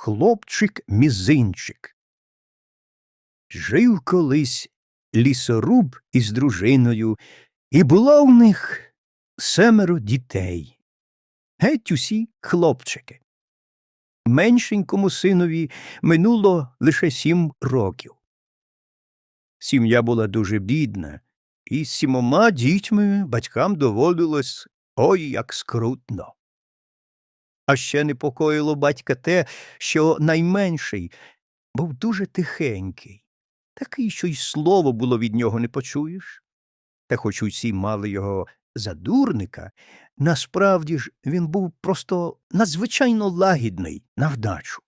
хлопчик мізинчик. Жив колись лісоруб із дружиною, і було в них семеро дітей. Геть усі хлопчики. Меншенькому синові минуло лише сім років. Сім'я була дуже бідна, і з сімома дітьми батькам доводилось ой як скрутно. А ще непокоїло батька те, що найменший був дуже тихенький, такий, що й слово було від нього не почуєш. Та хоч усі мали його за дурника, насправді ж він був просто надзвичайно лагідний на вдачу.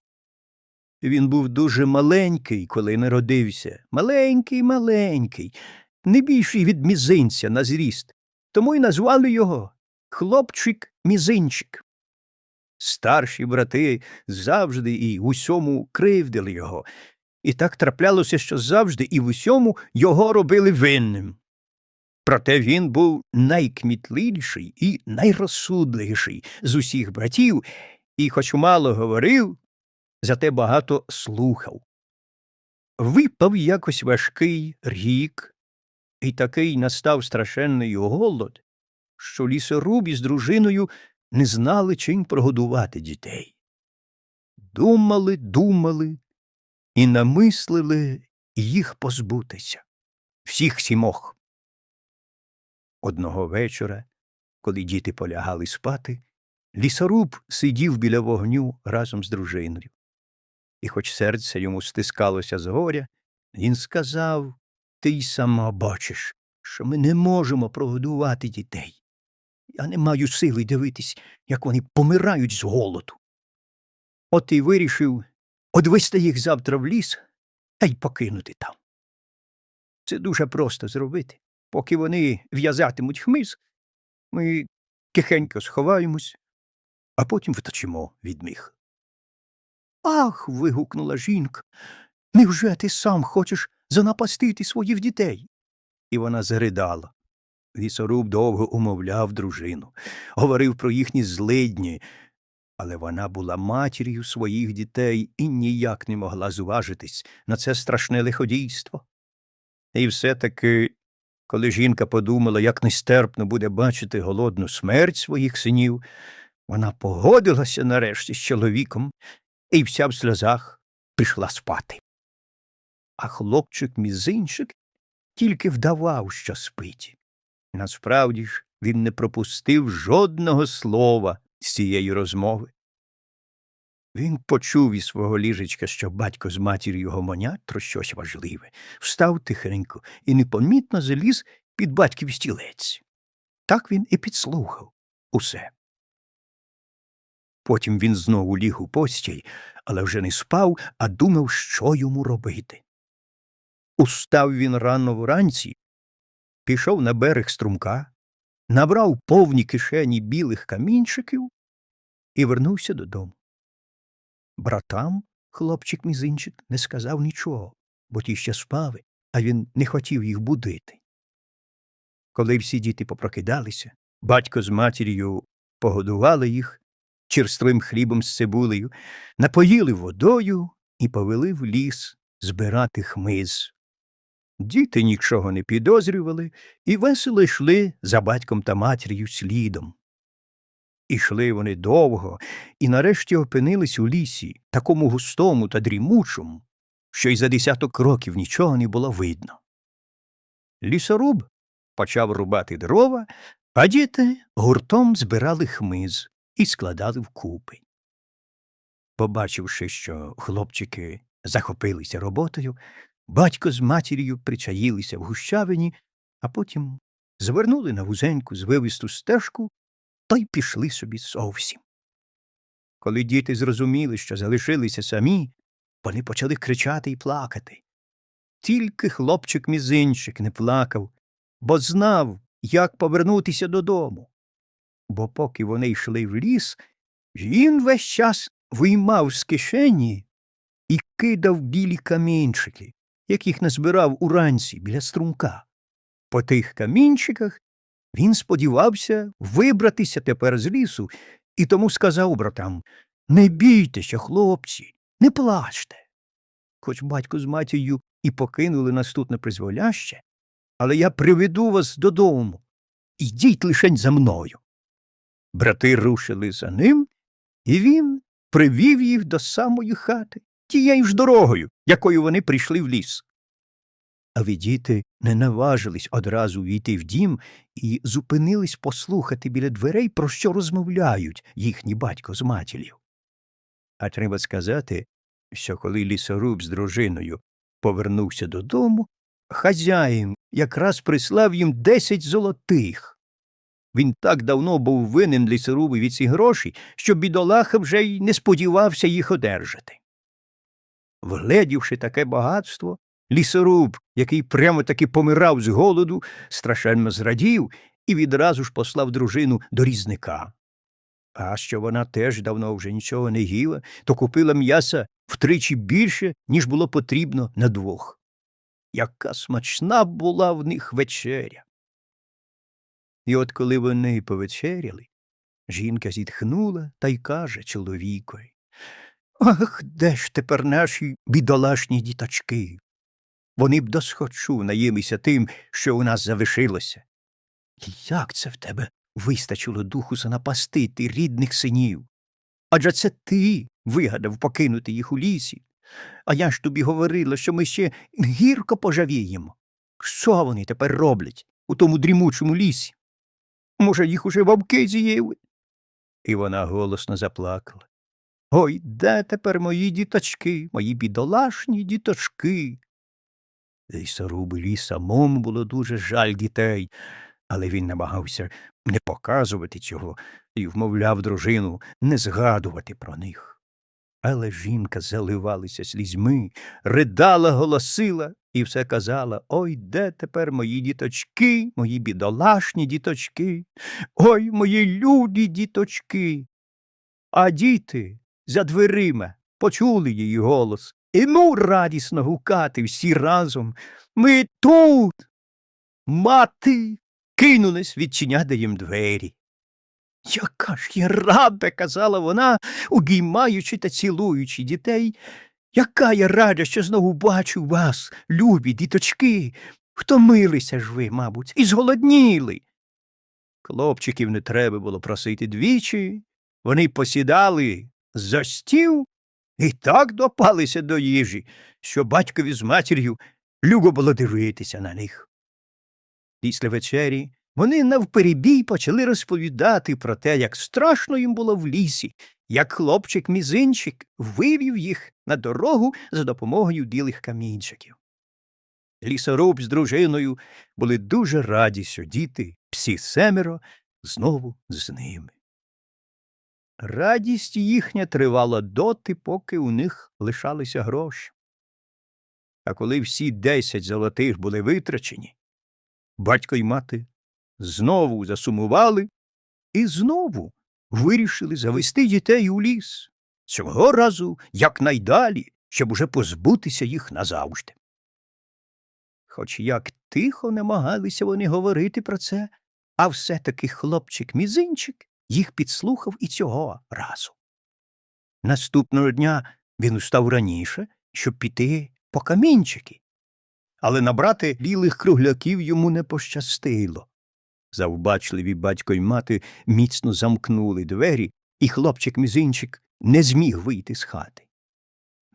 Він був дуже маленький, коли народився, маленький, маленький, не більший від мізинця на зріст, тому й назвали його хлопчик-мізинчик. Старші брати завжди і в усьому кривдили його, і так траплялося, що завжди і в усьому його робили винним. Проте він був найкмітливіший і найрозсудливіший з усіх братів, і, хоч мало говорив, зате багато слухав. Випав якось важкий рік, і такий настав страшенний голод, що лісоруб із дружиною не знали, чим прогодувати дітей. Думали, думали і намислили їх позбутися. Всіх сімох. Одного вечора, коли діти полягали спати, лісоруб сидів біля вогню разом з дружиною. І хоч серце йому стискалося з горя, він сказав Ти й сама бачиш, що ми не можемо прогодувати дітей. Я не маю сили дивитись, як вони помирають з голоду. От і вирішив одвести їх завтра в ліс та й покинути там. Це дуже просто зробити. Поки вони в'язатимуть хмиз, ми тихенько сховаємось, а потім втечемо від них. Ах. вигукнула жінка. Невже ти сам хочеш занапастити своїх дітей? І вона заридала. Лісоруб довго умовляв дружину, говорив про їхні злидні, але вона була матір'ю своїх дітей і ніяк не могла зважитись на це страшне лиходійство. І все таки, коли жінка подумала, як нестерпно буде бачити голодну смерть своїх синів, вона погодилася нарешті з чоловіком і вся в сльозах пішла спати. А хлопчик мізинчик тільки вдавав, що спить. Насправді ж він не пропустив жодного слова з цієї розмови. Він почув із свого ліжечка, що батько з матір'ю гомонять про щось важливе, встав тихенько і непомітно заліз під батьків стілець. Так він і підслухав усе. Потім він знову ліг у постіль, але вже не спав, а думав, що йому робити. Устав він рано вранці, пішов на берег струмка, набрав повні кишені білих камінчиків і вернувся додому. Братам хлопчик мізинчик не сказав нічого, бо ті ще спали, а він не хотів їх будити. Коли всі діти попрокидалися, батько з матір'ю погодували їх черствим хлібом з цибулею, напоїли водою і повели в ліс збирати хмиз. Діти нічого не підозрювали і весело йшли за батьком та матір'ю слідом. Ішли вони довго і нарешті опинились у лісі, такому густому та дрімучому, що й за десяток років нічого не було видно. Лісоруб почав рубати дрова, а діти гуртом збирали хмиз і складали вкупи. Побачивши, що хлопчики захопилися роботою, батько з матір'ю причаїлися в гущавині, а потім звернули на вузеньку звивисту стежку та й пішли собі зовсім. Коли діти зрозуміли, що залишилися самі, вони почали кричати і плакати. Тільки хлопчик мізинчик не плакав, бо знав, як повернутися додому. Бо поки вони йшли в ліс, він весь час виймав з кишені і кидав білі камінчики, яких назбирав уранці біля струмка. По тих камінчиках він сподівався вибратися тепер з лісу і тому сказав братам Не бійтеся, хлопці, не плачте. Хоч батько з матір'ю і покинули нас тут на призволяще, але я приведу вас додому. Ідіть лишень за мною. Брати рушили за ним, і він привів їх до самої хати, тією ж дорогою, якою вони прийшли в ліс. А діти не наважились одразу війти в дім і зупинились послухати біля дверей, про що розмовляють їхній батько з матір'ю. А треба сказати, що коли лісоруб з дружиною повернувся додому, хазяїн якраз прислав їм десять золотих. Він так давно був винен лісорубові ці гроші, що бідолаха вже й не сподівався їх одержати. Вгледівши таке багатство, лісоруб, який прямо таки помирав з голоду, страшенно зрадів і відразу ж послав дружину до різника. А що вона теж давно вже нічого не їла, то купила м'яса втричі більше, ніж було потрібно на двох. Яка смачна була в них вечеря. І от коли вони повечеряли, жінка зітхнула та й каже чоловікові Ах, де ж тепер наші бідолашні діточки? Вони б досхочу наїлися тим, що у нас залишилося. Як це в тебе вистачило духу занапастити рідних синів? Адже це ти вигадав покинути їх у лісі. А я ж тобі говорила, що ми ще гірко пожавіємо. Що вони тепер роблять у тому дрімучому лісі? Може, їх уже вовки з'їли? І вона голосно заплакала. Ой, де тепер мої діточки, мої бідолашні діточки? Лісорубові самому було дуже жаль дітей, але він намагався не показувати цього і вмовляв дружину не згадувати про них. Але жінка заливалася слізьми, ридала, голосила і все казала Ой, де тепер мої діточки, мої бідолашні діточки, ой, мої люді діточки. А діти за дверима почули її голос і ну радісно гукати всі разом. Ми тут. Мати кинулись відчиняти їм двері. Яка ж я рада, казала вона, обіймаючи та цілуючи дітей. Яка я рада, що знову бачу вас, любі діточки. Втомилися ж ви, мабуть, і зголодніли. Хлопчиків не треба було просити двічі. Вони посідали за стіл і так допалися до їжі, що батькові з матір'ю любо було дивитися на них. Після вечері вони навперебій почали розповідати про те, як страшно їм було в лісі, як хлопчик мізинчик вивів їх на дорогу за допомогою білих камінчиків. Лісоруб з дружиною були дуже раді, що діти, всі семеро, знову з ними. Радість їхня тривала доти, поки у них лишалися гроші. А коли всі десять золотих були витрачені, батько й мати знову засумували і знову вирішили завести дітей у ліс, цього разу якнайдалі, щоб уже позбутися їх назавжди. Хоч як тихо намагалися вони говорити про це, а все таки хлопчик мізинчик їх підслухав і цього разу. Наступного дня він устав раніше, щоб піти по камінчики, але набрати білих кругляків йому не пощастило. Завбачливі батько й мати міцно замкнули двері, і хлопчик мізинчик не зміг вийти з хати.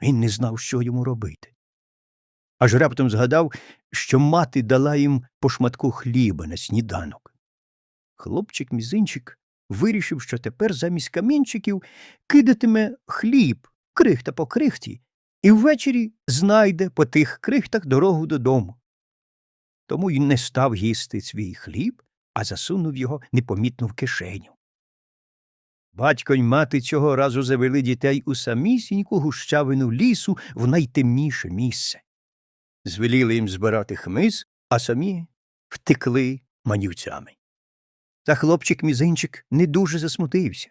Він не знав, що йому робити. Аж раптом згадав, що мати дала їм по шматку хліба на сніданок. Хлопчик мізинчик вирішив, що тепер замість камінчиків кидатиме хліб, крихта по крихті, і ввечері знайде по тих крихтах дорогу додому. Тому й не став їсти свій хліб, а засунув його непомітно в кишеню. Батько й мати цього разу завели дітей у самісіньку гущавину лісу в найтемніше місце. Звеліли їм збирати хмиз, а самі втекли манівцями. Та хлопчик мізинчик не дуже засмутився.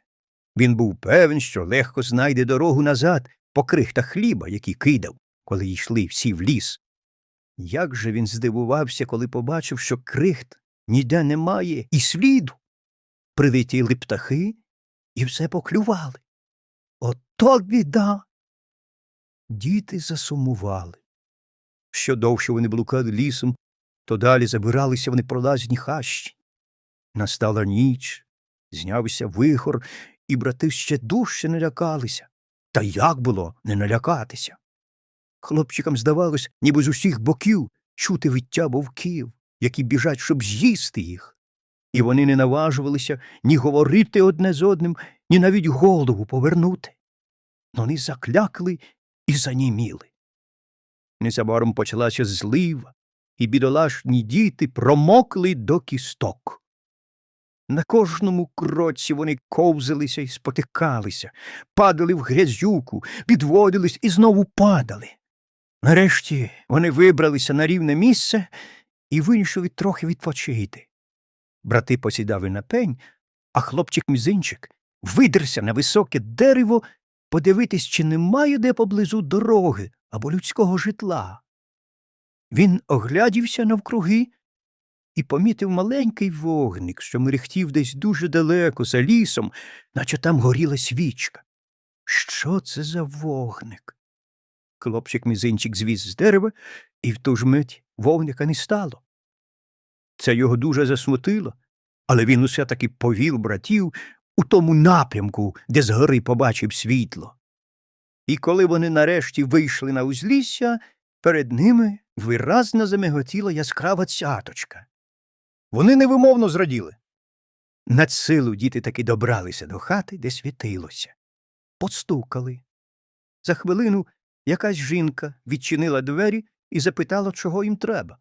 Він був певен, що легко знайде дорогу назад по крихтах хліба, які кидав, коли йшли всі в ліс. Як же він здивувався, коли побачив, що крихт ніде немає і сліду. Прилетіли птахи і все поклювали. Ото біда. Діти засумували. Що довше вони блукали лісом, то далі забиралися в непролазні хащі. Настала ніч, знявся вихор, і брати ще дужче не лякалися. Та як було не налякатися? Хлопчикам здавалось, ніби з усіх боків чути виття вовків, які біжать, щоб з'їсти їх. І вони не наважувалися ні говорити одне з одним, ні навіть голову повернути. Вони заклякли і заніміли. Незабаром почалася злива, і бідолашні діти промокли до кісток. На кожному кроці вони ковзалися і спотикалися, падали в грязюку, підводились і знову падали. Нарешті вони вибралися на рівне місце і вирішили трохи відпочити. Брати посідали на пень, а хлопчик мізинчик видерся на високе дерево подивитись, чи немає де поблизу дороги або людського житла. Він оглядівся навкруги і помітив маленький вогник, що мерехтів десь дуже далеко за лісом, наче там горіла свічка. Що це за вогник? Хлопчик мізинчик звіз з дерева, і в ту ж мить вогника не стало. Це його дуже засмутило, але він усе таки повів братів у тому напрямку, де згори побачив світло. І коли вони нарешті вийшли на узлісся, перед ними виразно замиготіла яскрава цяточка. Вони невимовно зраділи. Над силу діти таки добралися до хати, де світилося. Постукали. За хвилину якась жінка відчинила двері і запитала, чого їм треба.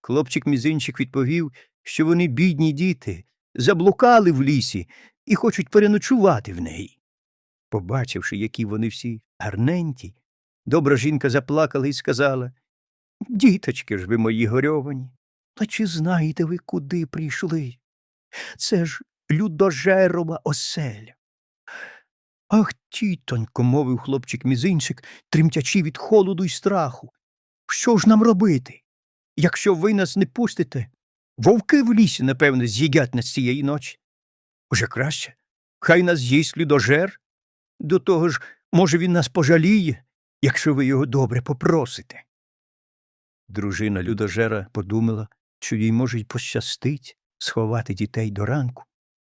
Хлопчик мізинчик відповів, що вони бідні діти, заблукали в лісі і хочуть переночувати в неї. Побачивши, які вони всі гарненькі, добра жінка заплакала і сказала Діточки ж ви мої горьовані, та чи знаєте ви, куди прийшли? Це ж людожерова оселя. Ах, тітонько, мовив хлопчик мізинчик, тремтячи від холоду й страху. Що ж нам робити? Якщо ви нас не пустите, вовки в лісі, напевно, з'їдять нас цієї ночі. Уже краще. Хай нас з'їсть людожер. До того ж, може, він нас пожаліє, якщо ви його добре попросите. Дружина людожера подумала, що їй може й пощастить сховати дітей до ранку,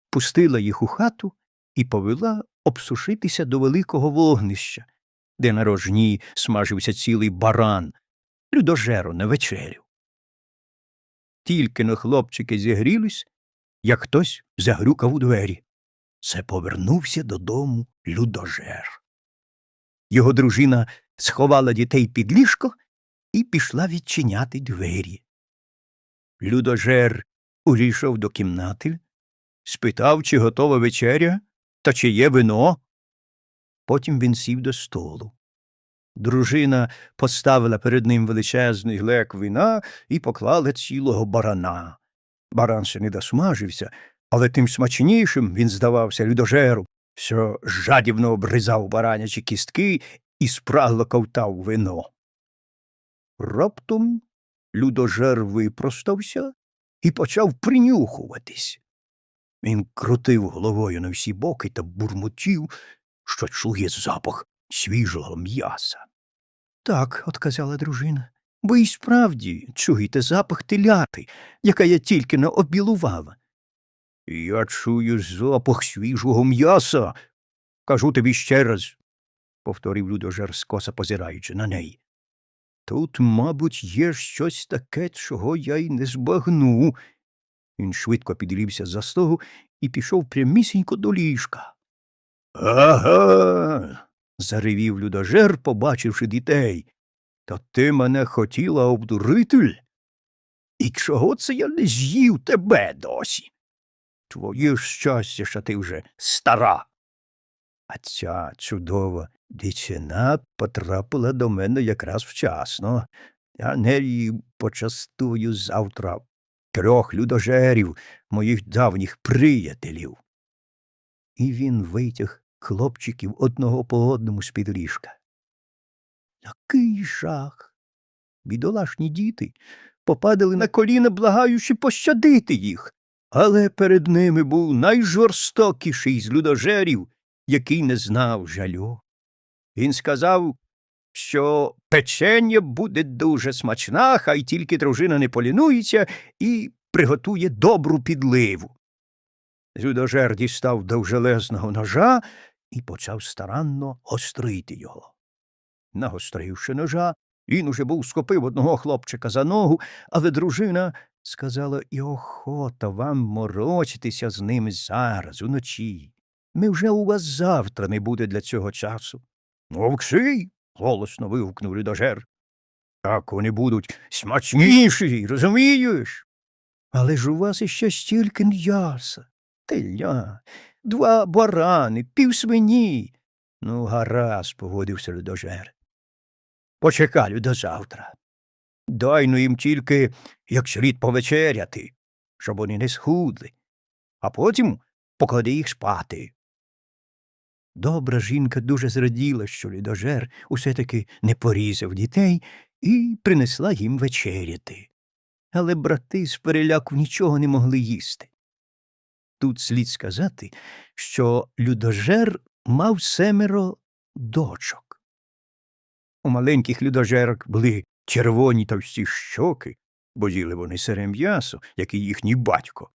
пустила їх у хату і повела обсушитися до великого вогнища, де на рожні смажився цілий баран, людожеру на вечерю. Тільки но хлопчики зігрілись, як хтось загрюкав у двері. Це повернувся додому людожер. Його дружина сховала дітей під ліжко і пішла відчиняти двері. Людожер увійшов до кімнати, спитав, чи готова вечеря та чи є вино. Потім він сів до столу. Дружина поставила перед ним величезний глек вина і поклала цілого барана. Баран ще не досмажився, але тим смачнішим він здавався людожеру, що жадібно обризав баранячі кістки і спрагло ковтав вино. Раптом людожер випростався і почав принюхуватись. Він крутив головою на всі боки та бурмотів, що чує запах свіжого м'яса. Так, отказала дружина, ви й справді чуєте запах теляти, яка я тільки не обілувала. Я чую запах свіжого м'яса. Кажу тобі ще раз, повторив людожер скоса позираючи на неї. Тут, мабуть, є щось таке, чого я й не збагну. Він швидко підрівся за стогу і пішов прямісінько до ліжка. Ага. заревів людожер, побачивши дітей. Та ти мене хотіла обдурити? І чого це я не з'їв тебе досі? Твоє щастя, що ти вже стара. А ця чудова дівчина потрапила до мене якраз вчасно. Я неї почастую завтра трьох людожерів, моїх давніх приятелів. І він витяг хлопчиків одного по одному з під ліжка. Який жах. Бідолашні діти попадали на коліна, благаючи пощадити їх. Але перед ними був найжорстокіший з людожерів, який не знав жалю. Він сказав що печення буде дуже смачна, хай тільки дружина не полінується і приготує добру підливу. Людожер дістав довжелезного ножа і почав старанно острити його. Нагостривши ножа, він уже був схопив одного хлопчика за ногу, але дружина сказала і охота вам морочитися з ними зараз, уночі. Ми вже у вас завтра не буде для цього часу. Мовчи. голосно вигукнув людожер. Так вони будуть смачніші, розумієш? Але ж у вас іще стільки м'яса, теля, два барани, пів свині. Ну, гаразд, погодився людожер. Почекаю до завтра. Дай ну їм тільки як слід повечеряти, щоб вони не схудли, а потім поклади їх спати. Добра жінка дуже зраділа, що людожер усе таки не порізав дітей і принесла їм вечеряти. Але брати з переляку нічого не могли їсти. Тут слід сказати, що людожер мав семеро дочок. У маленьких людожерок були червоні товсті щоки, бо їли вони сире м'ясо, як і їхній батько.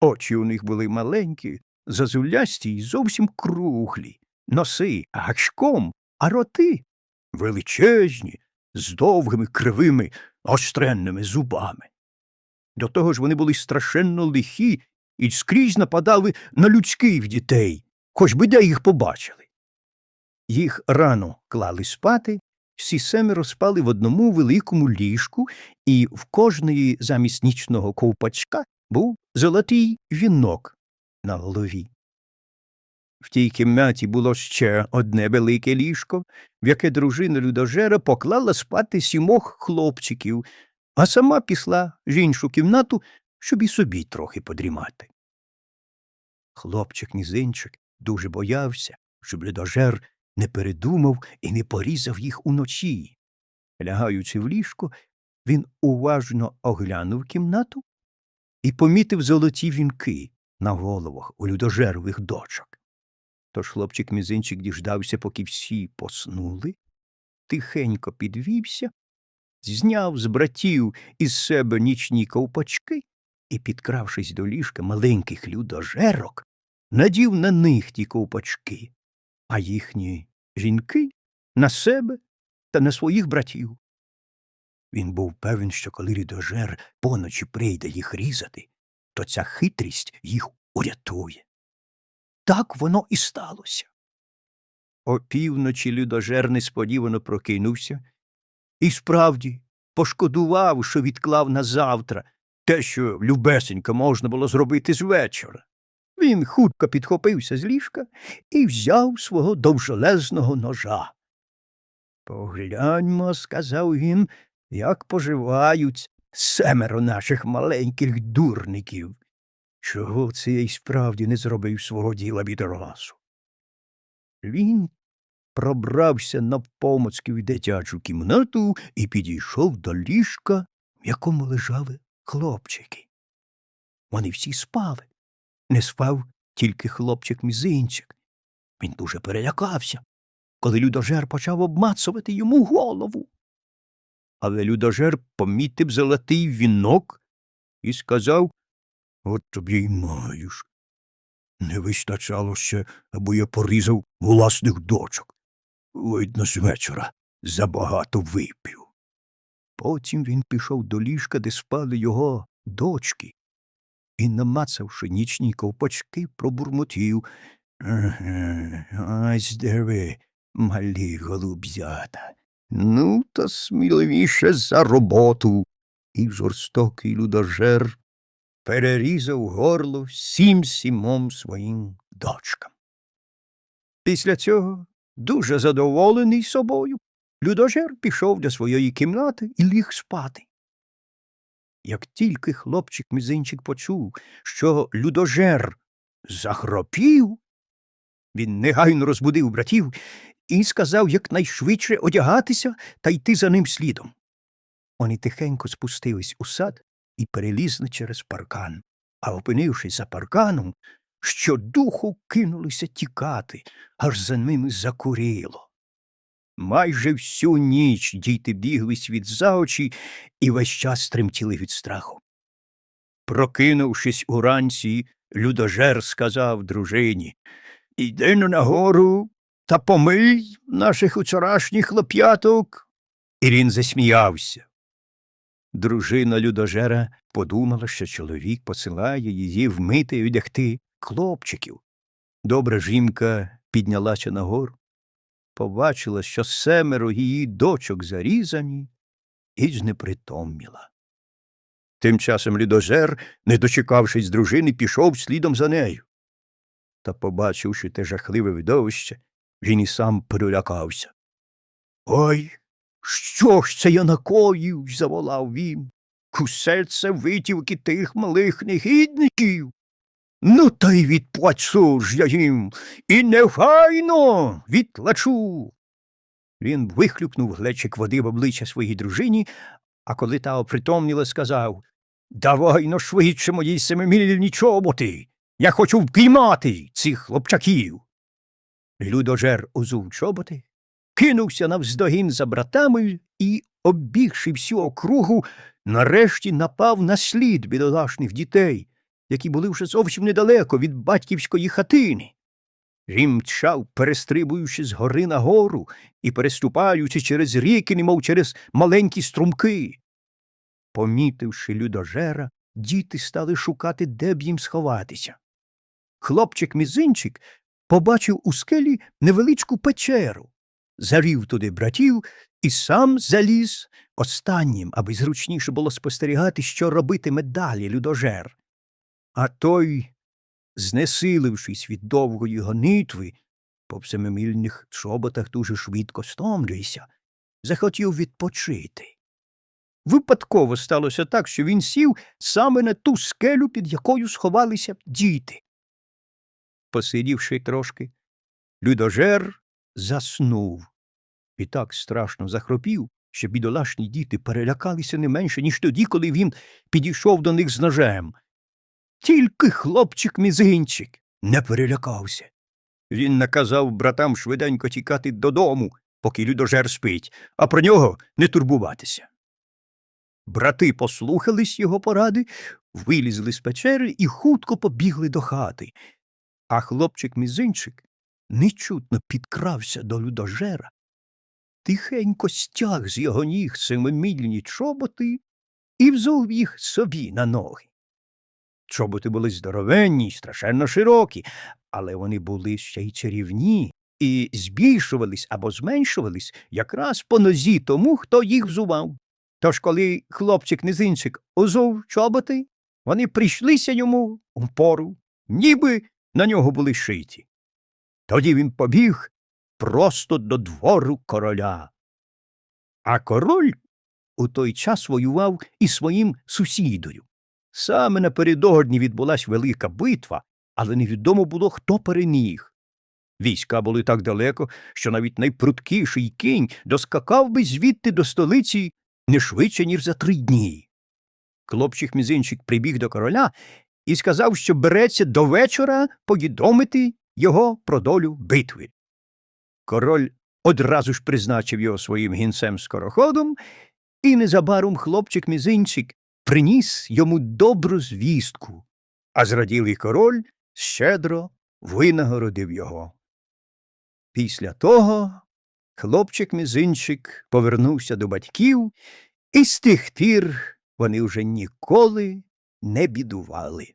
Очі у них були маленькі, зазулясті й зовсім круглі, носи гачком, а роти величезні, з довгими кривими остренними зубами. До того ж вони були страшенно лихі і скрізь нападали на людських дітей, хоч би де їх побачили. Їх рано клали спати, всі семеро спали в одному великому ліжку, і в кожної замість нічного ковпачка був золотий вінок на голові. В тій кімнаті було ще одне велике ліжко, в яке дружина людожера поклала спати сімох хлопчиків, а сама пішла в іншу кімнату, щоб і собі трохи подрімати. Хлопчик нізинчик дуже боявся, щоб людожер не передумав і не порізав їх уночі. Лягаючи в ліжко, він уважно оглянув кімнату і помітив золоті вінки на головах у людожерових дочок. Тож хлопчик мізинчик діждався, поки всі поснули, тихенько підвівся, зняв з братів із себе нічні ковпачки і, підкравшись до ліжка маленьких людожерок, надів на них ті ковпачки, а їхні жінки на себе та на своїх братів. Він був певен, що коли людожер поночі прийде їх різати, то ця хитрість їх урятує. Так воно і сталося. Опівночі людожер несподівано прокинувся і справді пошкодував, що відклав на завтра те, що любесенько можна було зробити з вечора. Він хутко підхопився з ліжка і взяв свого довжелезного ножа. Погляньмо, сказав він, як поживають семеро наших маленьких дурників. Чого це я й справді не зробив свого діла від разу? Він пробрався навпомацьки в дитячу кімнату і підійшов до ліжка, в якому лежали хлопчики. Вони всі спали. Не спав тільки хлопчик мізинчик. Він дуже перелякався, коли людожер почав обмацувати йому голову. Але людожер помітив золотий вінок і сказав От тобі й маєш. Не вистачало ще, аби я порізав власних дочок. Видно, з вечора забагато випив. Потім він пішов до ліжка, де спали його дочки, і, намацавши нічні ковпачки, пробурмотів. Ось де ви, малі голуб'ята. Ну, то сміливіше за роботу. І жорстокий людожер перерізав горло всім сімом своїм дочкам. Після цього, дуже задоволений собою, людожер пішов до своєї кімнати і ліг спати. Як тільки хлопчик мізинчик почув, що людожер захропів, він негайно розбудив братів і сказав якнайшвидше одягатися та йти за ним слідом. Вони тихенько спустились у сад і перелізли через паркан, а опинившись за парканом, щодуху кинулися тікати, аж за ними закуріло. Майже всю ніч діти біглись від за очі і весь час тремтіли від страху. Прокинувшись уранці, людожер сказав дружині Іди но нагору та помий наших учорашніх хлоп'яток. І він засміявся. Дружина людожера подумала, що чоловік посилає її вмити і одягти хлопчиків. Добра жінка піднялася нагору, побачила, що семеро її дочок зарізані, і знепритомніла. Тим часом людожер, не дочекавшись дружини, пішов слідом за нею. Та, побачивши те жахливе видовище, він і сам перелякався. Ой, що ж це я накоїв? заволав він. Усе це витівки тих малих негідників. Ну, та й відплачу ж я їм, і нехайно відплачу. Він вихлюпнув глечик води в обличчя своїй дружині, а коли та опритомніла, сказав Давай но швидше мої семимільні чоботи. Я хочу впіймати цих хлопчаків. Людожер узув чоботи, кинувся навздогін за братами і, оббігши всю округу, нарешті напав на слід бідолашних дітей, які були вже зовсім недалеко від батьківської хатини. Він мчав, перестрибуючи з гори на гору і переступаючи через ріки, немов через маленькі струмки. Помітивши людожера, діти стали шукати, де б їм сховатися. Хлопчик мізинчик побачив у скелі невеличку печеру, завів туди братів і сам заліз останнім, аби зручніше було спостерігати, що робитиме далі людожер. А той, знесилившись від довгої гонитви, по всемимільних чоботах дуже швидко стомлюється, захотів відпочити. Випадково сталося так, що він сів саме на ту скелю, під якою сховалися діти. Посидівши трошки, людожер заснув і так страшно захропів, що бідолашні діти перелякалися не менше, ніж тоді, коли він підійшов до них з ножем. Тільки хлопчик мізинчик не перелякався. Він наказав братам швиденько тікати додому, поки людожер спить, а про нього не турбуватися. Брати послухались його поради, вилізли з печери і хутко побігли до хати. А хлопчик мізинчик нечутно підкрався до людожера, тихенько стяг з його ніг семимільні чоботи і взув їх собі на ноги. Чоботи були здоровенні й страшенно широкі, але вони були ще й чарівні і збільшувались або зменшувались якраз по нозі тому, хто їх взував. Тож, коли хлопчик-низинчик узув чоботи, вони прийшлися йому в пору, ніби на нього були шиті. Тоді він побіг просто до двору короля. А король у той час воював із своїм сусідою. Саме напередодні відбулась велика битва, але невідомо було, хто переміг. Війська були так далеко, що навіть найпруткіший кінь доскакав би звідти до столиці не швидше, ніж за три дні. Хлопчик мізинчик прибіг до короля і сказав, що береться до вечора повідомити його про долю битви. Король одразу ж призначив його своїм гінцем скороходом, і незабаром хлопчик мізинчик приніс йому добру звістку, а зраділий король щедро винагородив його. Після того хлопчик мізинчик повернувся до батьків, і з тих пір вони вже ніколи не бідували.